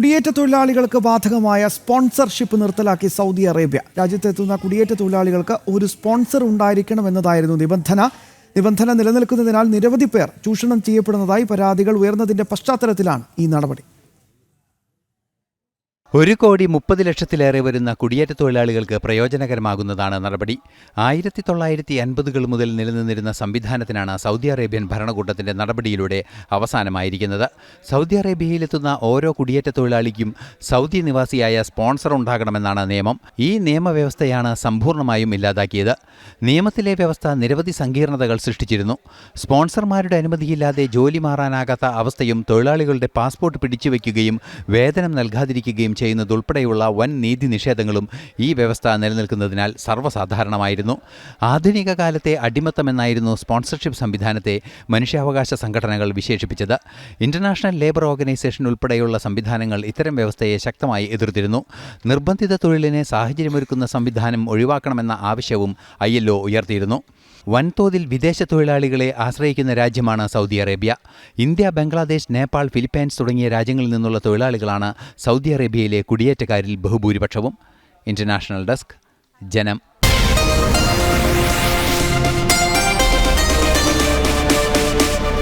കുടിയേറ്റ തൊഴിലാളികൾക്ക് ബാധകമായ സ്പോൺസർഷിപ്പ് നിർത്തലാക്കി സൗദി അറേബ്യ. രാജ്യത്തെത്തുന്ന കുടിയേറ്റ തൊഴിലാളികൾക്ക് ഒരു സ്പോൺസർ ഉണ്ടായിരിക്കണം എന്നതായിരുന്നു നിബന്ധന. നിബന്ധന നിലനിൽക്കുന്നതിനാൽ നിരവധി പേർ ചൂഷണം ചെയ്യപ്പെടുന്നതായി പരാതികൾ ഉയർന്നതിന്റെ പശ്ചാത്തലത്തിലാണ് ഈ നടപടി. ഒരു കോടി മുപ്പത് ലക്ഷത്തിലേറെ വരുന്ന കുടിയേറ്റ തൊഴിലാളികൾക്ക് പ്രയോജനകരമാകുന്നതാണ് നടപടി. ആയിരത്തി തൊള്ളായിരത്തി അൻപതുകൾ മുതൽ നിലനിന്നിരുന്ന സംവിധാനത്തിനാണ് സൗദി അറേബ്യൻ ഭരണകൂടത്തിന്റെ നടപടിയിലൂടെ അവസാനമായിരിക്കുന്നത്. സൗദി അറേബ്യയിലെത്തുന്ന ഓരോ കുടിയേറ്റ തൊഴിലാളിക്കും സൗദി നിവാസിയായ സ്പോൺസർ ഉണ്ടാകണമെന്നാണ് നിയമം. ഈ നിയമവ്യവസ്ഥയാണ് സമ്പൂർണമായും ഇല്ലാതാക്കിയത്. നിയമത്തിലെ വ്യവസ്ഥ നിരവധി സങ്കീർണതകൾ സൃഷ്ടിച്ചിരുന്നു. സ്പോൺസർമാരുടെ അനുമതിയില്ലാതെ ജോലി മാറാനാകാത്ത അവസ്ഥയും തൊഴിലാളികളുടെ പാസ്പോർട്ട് പിടിച്ചുവെക്കുകയും വേതനം നൽകാതിരിക്കുകയും ചെയ്യുന്നതുൾപ്പെടെയുള്ള വൻ നീതി നിഷേധങ്ങളും ഈ വ്യവസ്ഥ നിലനിൽക്കുന്നതിനാൽ സർവസാധാരണമായിരുന്നു. ആധുനിക കാലത്തെ അടിമത്തമെന്നായിരുന്നു സ്പോൺസർഷിപ്പ് സംവിധാനത്തെ മനുഷ്യാവകാശ സംഘടനകൾ വിശേഷിപ്പിച്ചത്. ഇന്റർനാഷണൽ ലേബർ ഓർഗനൈസേഷൻ ഉൾപ്പെടെയുള്ള സംവിധാനങ്ങൾ ഇത്തരം വ്യവസ്ഥയെ ശക്തമായി എതിർത്തിരുന്നു. നിർബന്ധിത തൊഴിലിനെ സാഹചര്യമൊരുക്കുന്ന സംവിധാനം ഒഴിവാക്കണമെന്ന ആവശ്യവും ഐ ഉയർത്തിയിരുന്നു. വൻതോതിൽ വിദേശ തൊഴിലാളികളെ ആശ്രയിക്കുന്ന രാജ്യമാണ് Saudi Arabia. India Bangladesh Nepal Philippines തുടങ്ങിയ രാജ്യങ്ങളിൽ നിന്നുള്ള തൊഴിലാളികളാണ് സൗദി അറേബ്യയിലെ കുടിയേറ്റക്കാരിൽ ബഹുഭൂരിപക്ഷവും ഇന്റർനാഷണൽ ഡെസ്ക് ജനം